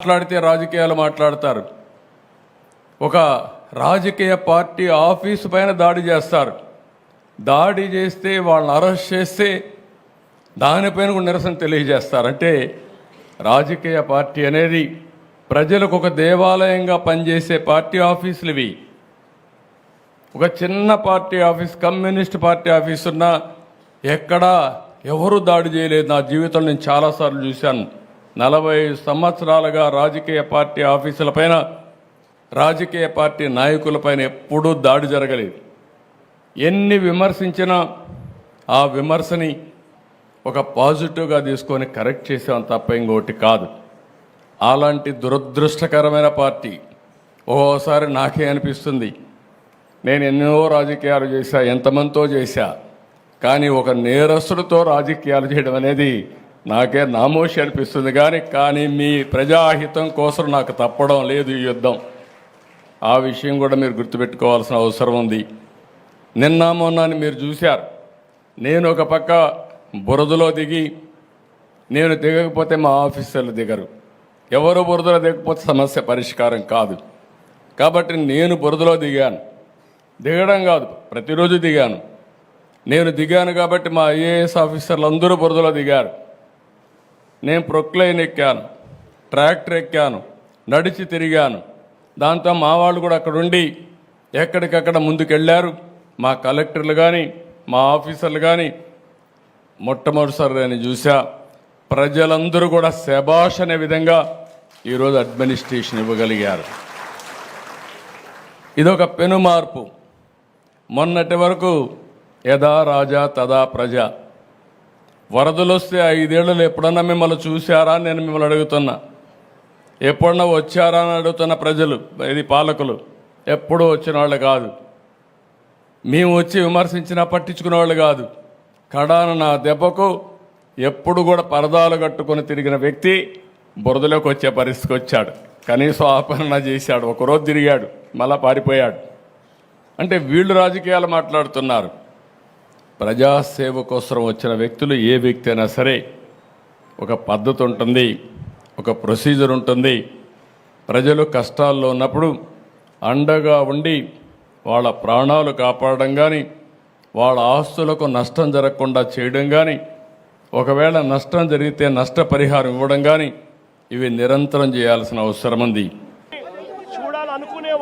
మాట్లాడితే రాజకీయాలు మాట్లాడతారు. ఒక రాజకీయ పార్టీ ఆఫీసు పైన దాడి చేస్తారు. దాడి చేస్తే వాళ్ళని అరెస్ట్ చేస్తే దానిపైన కూడా నిరసన తెలియజేస్తారు. అంటే రాజకీయ పార్టీ అనేది ప్రజలకు ఒక దేవాలయంగా పనిచేసే పార్టీ ఆఫీసులు ఇవి. ఒక చిన్న party office communist party office ఉన్నా ఎక్కడా ఎవరు దాడి చేయలేదు. నా జీవితంలో నేను చాలాసార్లు చూశాను. నలభై సంవత్సరాలుగా రాజకీయ పార్టీ ఆఫీసుల పైన రాజకీయ పార్టీ నాయకులపైన ఎప్పుడూ దాడి జరగలేదు. ఎన్ని విమర్శించినా ఆ విమర్శని ఒక పాజిటివ్గా తీసుకొని కరెక్ట్ చేసాం తప్ప ఇంకోటి కాదు. అలాంటి దురదృష్టకరమైన పార్టీ ఓసారి నాకే అనిపిస్తుంది. నేను ఎన్నో రాజకీయాలు చేశా ఎంతమందితో చేశా కానీ ఒక నేరస్తుడితో రాజకీయాలు చేయడం అనేది నాకే నామోషి అనిపిస్తుంది కానీ కానీ మీ ప్రజాహితం కోసం నాకు తప్పడం లేదు ఈ యుద్ధం. ఆ విషయం కూడా మీరు గుర్తుపెట్టుకోవాల్సిన అవసరం ఉంది. నిన్న మొన్న అని మీరు చూశారు. నేను ఒక పక్క బురదలో దిగి నేను దిగకపోతే మా ఆఫీసర్లు దిగరు. ఎవరు బురదలో దిగకపోతే సమస్య పరిష్కారం కాదు. కాబట్టి నేను బురదలో దిగాను. దిగడం కాదు ప్రతిరోజు దిగాను. నేను దిగాను కాబట్టి మా ఐఏఎస్ ఆఫీసర్లు అందరూ బురదలో దిగారు. నేను ప్రొక్లైన్ ఎక్కాను ట్రాక్టర్ ఎక్కాను నడిచి తిరిగాను. దాంతో మా వాళ్ళు కూడా అక్కడ ఉండి ఎక్కడికక్కడ ముందుకెళ్ళారు. మా కలెక్టర్లు కానీ మా ఆఫీసర్లు కానీ మొట్టమొదటిసారి నేను చూసా ప్రజలందరూ కూడా శబాష్ అనే విధంగా ఈరోజు అడ్మినిస్ట్రేషన్ ఇవ్వగలిగారు. ఇదొక పెను మార్పు మొన్నటి వరకు యథా రాజా తదా ప్రజ. వరదలు వస్తే ఐదేళ్ళు ఎప్పుడన్నా మిమ్మల్ని చూశారా అని నేను మిమ్మల్ని అడుగుతున్నా. ఎప్పుడన్నా వచ్చారా అని అడుగుతున్న ప్రజలు ఇది పాలకులు. ఎప్పుడూ వచ్చిన వాళ్ళు కాదు. మేము వచ్చి విమర్శించినా పట్టించుకునే వాళ్ళు కాదు. కడాన నా దెబ్బకు ఎప్పుడు కూడా పరదాలు కట్టుకొని తిరిగిన వ్యక్తి బురదలోకి వచ్చే పరిస్థితికి వచ్చాడు. కనీసం ఆపరణ చేశాడు. ఒకరోజు తిరిగాడు. మళ్ళా పారిపోయాడు. అంటే వీళ్ళు రాజకీయాలు మాట్లాడుతున్నారు. ప్రజాసేవ కోసం వచ్చిన వ్యక్తులు ఏ వ్యక్తి అయినా సరే ఒక పద్ధతి ఉంటుంది ఒక ప్రొసీజర్ ఉంటుంది. ప్రజలు కష్టాల్లో ఉన్నప్పుడు అండగా ఉండి వాళ్ళ ప్రాణాలు కాపాడడం కానీ వాళ్ళ ఆస్తులకు నష్టం జరగకుండా చేయడం కానీ ఒకవేళ నష్టం జరిగితే నష్టపరిహారం ఇవ్వడం కానీ ఇవి నిరంతరం చేయాల్సిన అవసరం ఉంది.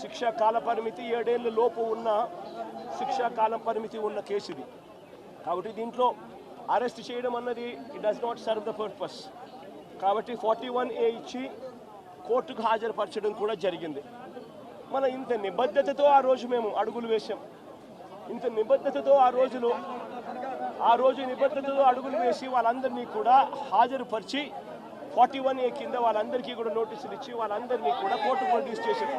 శిక్ష కాల పరిమితి ఏడేళ్ళ లోపు ఉన్న శిక్ష కాల పరిమితి ఉన్న కేసు ఇది కాబట్టి దీంట్లో అరెస్ట్ చేయడం అన్నది it does not serve the purpose కాబట్టి ఫార్టీ వన్ ఏ ఇచ్చి కోర్టుకు హాజరుపరచడం కూడా జరిగింది. మన ఇంత నిబద్ధతతో ఆ రోజు మేము అడుగులు వేశాం. ఇంత నిబద్ధతతో ఆ రోజులో ఆ రోజు నిబద్ధతతో అడుగులు వేసి వాళ్ళందరినీ కూడా హాజరుపరిచి ఫార్టీ వన్ ఏ కింద వాళ్ళందరికీ కూడా నోటీసులు ఇచ్చి వాళ్ళందరినీ కూడా కోర్టు ప్రొడ్యూస్ చేశారు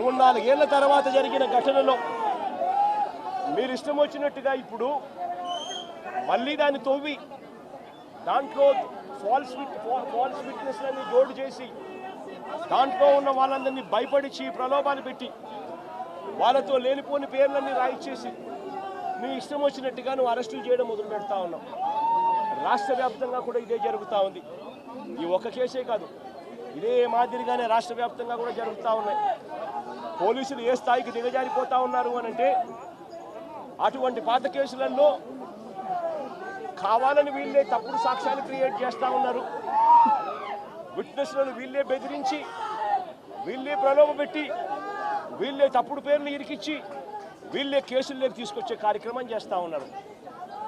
మూడు నాలుగేళ్ళ తర్వాత జరిగిన ఘటనలో మీరు ఇష్టం వచ్చినట్టుగా ఇప్పుడు మళ్ళీ దాన్ని తవ్వి దాంట్లో ఫాల్స్ విట్ ఫాల్స్ విట్నెస్లని జోడు చేసి దాంట్లో ఉన్న వాళ్ళందరినీ భయపడిచి ప్రలోభాలు పెట్టి వాళ్ళతో లేనిపోని పేర్లన్నీ రాయిచ్చేసి మీ ఇష్టం వచ్చినట్టుగా నువ్వు అరెస్టులు చేయడం మొదలు పెడతా ఉన్నావు. రాష్ట్ర వ్యాప్తంగా కూడా ఇదే జరుగుతూ ఉంది. ఈ ఒక్క కేసే కాదు ఇదే మాదిరిగానే రాష్ట్ర వ్యాప్తంగా కూడా జరుగుతూ ఉన్నాయి. పోలీసులు ఏ స్థాయికి దిగజారిపోతా ఉన్నారు అని అంటే అటువంటి పాత కేసులలో కావాలని వీళ్ళే తప్పుడు సాక్ష్యాలు క్రియేట్ చేస్తూ ఉన్నారు. విట్నెస్లను వీళ్ళే బెదిరించి వీళ్ళే ప్రలోభ పెట్టి వీళ్ళే తప్పుడు పేర్లు ఇరికిచ్చి వీళ్ళే కేసుల్లోకి తీసుకొచ్చే కార్యక్రమం చేస్తూ ఉన్నారు.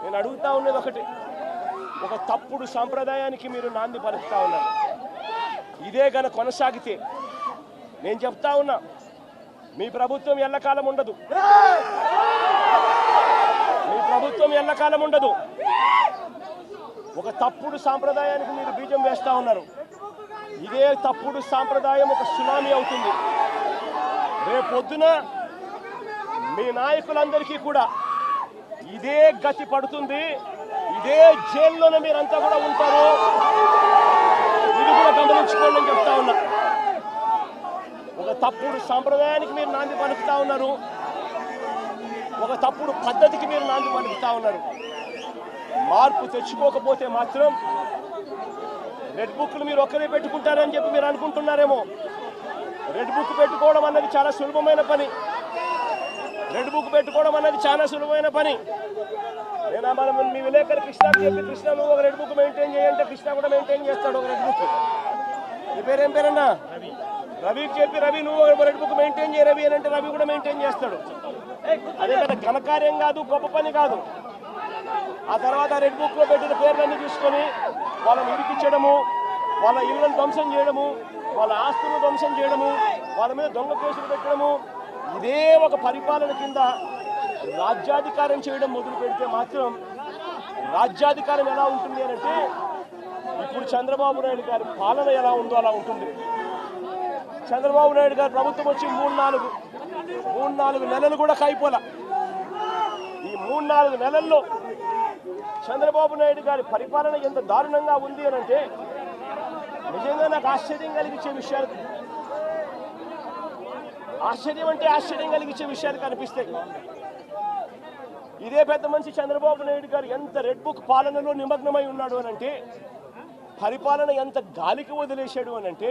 నేను అడుగుతా ఉన్నది ఒకటి ఒక తప్పుడు సాంప్రదాయానికి మీరు నాంది పలుకుతా ఉన్నారు. ఇదే గన కొనసాగితే నేను చెప్తా ఉన్నా మీ ప్రభుత్వం ఎల్లకాలం ఉండదు. మీ ప్రభుత్వం ఎల్లకాలం ఉండదు. ఒక తప్పుడు సాంప్రదాయానికి మీరు బీజం వేస్తా ఉన్నారు. ఇదే తప్పుడు సాంప్రదాయం ఒక సునామీ అవుతుంది. రేపొద్దున మీ నాయకులందరికీ కూడా ఇదే గతి పడుతుంది. ఇదే జైల్లోనే మీరంతా కూడా ఉంటారు. ఇది కూడా గమనించుకోండి అని చెప్తా ఉన్నా. తప్పుడు సాంప్రదాయానికి మీరు నాంది పలుకుతా ఉన్నారు. ఒక తప్పుడు పద్ధతికి మీరు నాంది పలుకుతా ఉన్నారు. మార్పు తెచ్చుకోకపోతే మాత్రం రెడ్ బుక్లు మీరు ఒక్కరే పెట్టుకుంటారని చెప్పి మీరు అనుకుంటున్నారేమో. రెడ్ బుక్ పెట్టుకోవడం అన్నది చాలా సులభమైన పని. రెడ్ బుక్ పెట్టుకోవడం అన్నది చాలా సులభమైన పని. నేను మనం మీ విలేకరి కృష్ణ చెప్పి కృష్ణ నువ్వు ఒక రెడ్ బుక్ మెయింటైన్ చేయంటే కృష్ణ కూడా మెయింటైన్ చేస్తాడు ఒక రెడ్ బుక్. నీ పేరేం పేరన్నా? రవికి చెప్పి రవి నువ్వు రెడ్ బుక్ మెయింటైన్ చేయ రవి అని అంటే రవి కూడా మెయింటైన్ చేస్తాడు. అదే కదా ఘనకార్యం కాదు గొప్ప పని కాదు. ఆ తర్వాత రెడ్ బుక్లో పెట్టిన పేర్లన్నీ తీసుకొని వాళ్ళని ఇరికించడము వాళ్ళ ఇళ్ళను ధ్వంసం చేయడము వాళ్ళ ఆస్తులను ధ్వంసం చేయడము వాళ్ళ మీద దొంగ కేసులు పెట్టడము ఇదే ఒక పరిపాలన కింద రాజ్యాధికారం చేయడం మొదలు పెడితే మాత్రం రాజ్యాధికారం ఎలా ఉంటుంది అంటే ఇప్పుడు చంద్రబాబు నాయుడు గారి పాలన ఎలా ఉందో అలా ఉంటుంది. చంద్రబాబు నాయుడు గారు ప్రభుత్వం వచ్చి మూడు నాలుగు మూడు నాలుగు నెలలు కూడా కాయిపోలా. ఈ మూడు నాలుగు నెలల్లో చంద్రబాబు నాయుడు గారి పరిపాలన ఎంత దారుణంగా ఉంది అని అంటే నిజంగా నాకు ఆశ్చర్యం కలిగించే విషయాలు ఆశ్చర్యం అంటే ఆశ్చర్యం కలిగించే విషయాలు కనిపిస్తాయి. ఇదే పెద్ద మనిషి చంద్రబాబు నాయుడు గారు ఎంత రెడ్ బుక్ పాలనలో నిమగ్నమై ఉన్నాడు అని అంటే పరిపాలన ఎంత గాలికి వదిలేశాడు అనంటే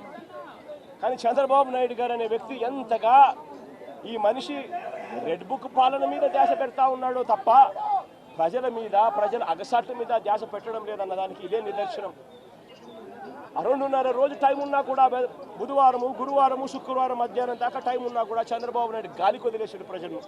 కానీ చంద్రబాబు నాయుడు గారు అనే వ్యక్తి ఎంతగా ఈ మనిషి రెడ్ బుక్ పాలన మీద ధ్యాస పెడతా ఉన్నాడో తప్ప ప్రజల మీద ప్రజల అగసాట్ల మీద ధ్యాస పెట్టడం లేదన్న దానికి ఇదే నిదర్శనం. రెండున్నర రోజు టైం ఉన్నా కూడా బుధవారము గురువారము శుక్రవారం మధ్యాహ్నం దాకా టైం ఉన్నా కూడా చంద్రబాబు నాయుడు గాలికి వదిలేసాడు ప్రజలను